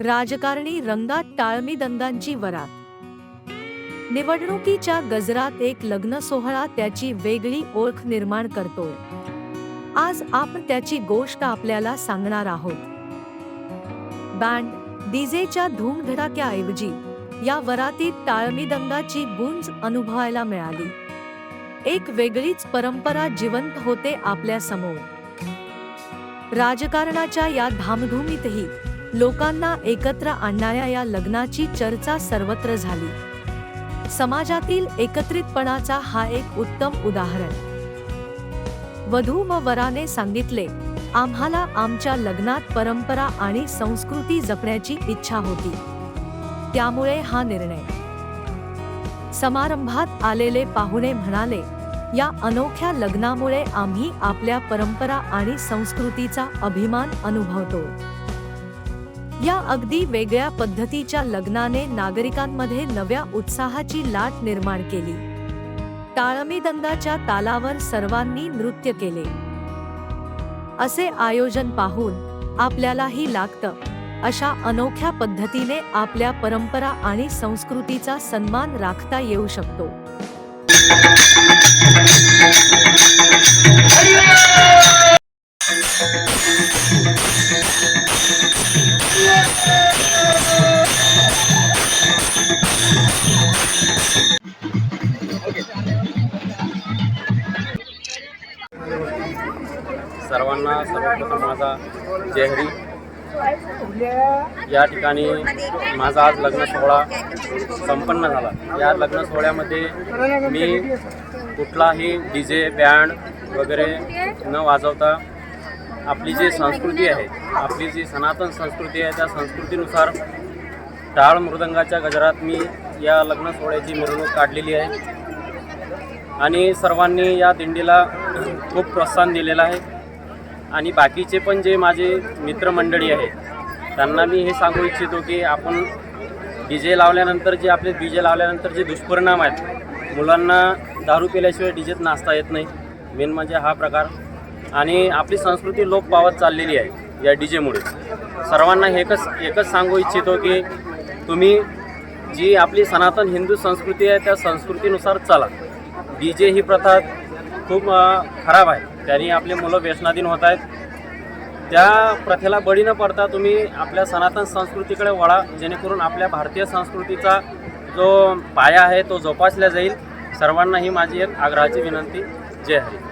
राजकारणी रंगात टाळमी दंगांची वरात. निवडणुकीच्या गजरात एक लग्न सोहळा त्याची वेगळी ओळख निर्माण करतोय. आज आपण त्याची गोष्ट आपल्याला सांगणार आहोत. बँड डीजेच्या धूमधडाक्याऐवजी या वरातीत टाळमी दंगाची गुंज अनुभवायला मिळाली. एक वेगळीच परंपरा जिवंत होते आपल्यासमोर. राजकारणाच्या या धामधूमीतही लोकांना एकत्र आणणाऱ्या या लग्नाची चर्चा सर्वत्र झाली. समाजातील एकत्रितपणाचा हा एक उत्तम उदाहरण. वधू व वराने सांगितले आम्हाला आमच्या लग्नात परंपरा आणि संस्कृती जपण्याची इच्छा होती. त्यामुळे हा निर्णय. समारंभात आलेले पाहुणे म्हणाले या अनोख्या लग्नामुळे आम्ही आपल्या परंपरा आणि संस्कृतीचा अभिमान अनुभवतो. या अगदी वेगळ्या पद्धतीच्या लग्नाने नागरिकांमध्ये नव्या उत्साहाची लाट निर्माण केली. टाळमीदंगाच्या तालावर सर्वांनी नृत्य केले. असे आयोजन पाहून आपल्यालाही लागतं अशा अनोख्या पद्धतीने आपल्या परंपरा आणि संस्कृतीचा सन्मान राखता येऊ शकतो. सर्वांना सर्वप्रथम माझा जयहरी या ठिकाणी माझा आज लग्न सोहळा संपन्न झाला. या लग्न सोहळ्यामध्ये मी कुठलाही डी जे बँड वगैरे न वाजवता आपली जी संस्कृती आहे आपली जी सनातन संस्कृती आहे त्या संस्कृतीनुसार टाळ मृदंगाच्या गजरात मी या लग्न सोहळ्याची मिरवणूक काढलेली आहे. आणि सर्वांनी या दिंडीला खूप प्रोत्साहन दिलेलं आहे. आणि बाकीचे पण जे माझे मित्रमंडळी आहे त्यांना मी हे सांगू इच्छितो की आपण डी जे लावल्यानंतर जे आपले डी जे लावल्यानंतर जे दुष्परिणाम आहेत मुलांना दारू पिल्याशिवाय डी जेत नाचता येत नाही. मेन म्हणजे हा प्रकार. आणि आपली संस्कृती लोप पावत चाललेली आहे या डी जेमुळे सर्वांना एकच एकच सांगू इच्छितो की तुम्ही जी आपली सनातन हिंदू संस्कृती आहे त्या संस्कृतीनुसार चला. डी जे ही प्रथा खूप खराब आहे. त्यांनी आपले मुलं व्यसनाधीन होत आहेत. त्या प्रथेला बळी न पडता तुम्ही आपल्या सनातन संस्कृतीकडे वळा जेणेकरून आपल्या भारतीय संस्कृतीचा जो पाया आहे तो जोपासला जाईल. सर्वांना ही माझी एक आग्रहाची विनंती. जय हरी.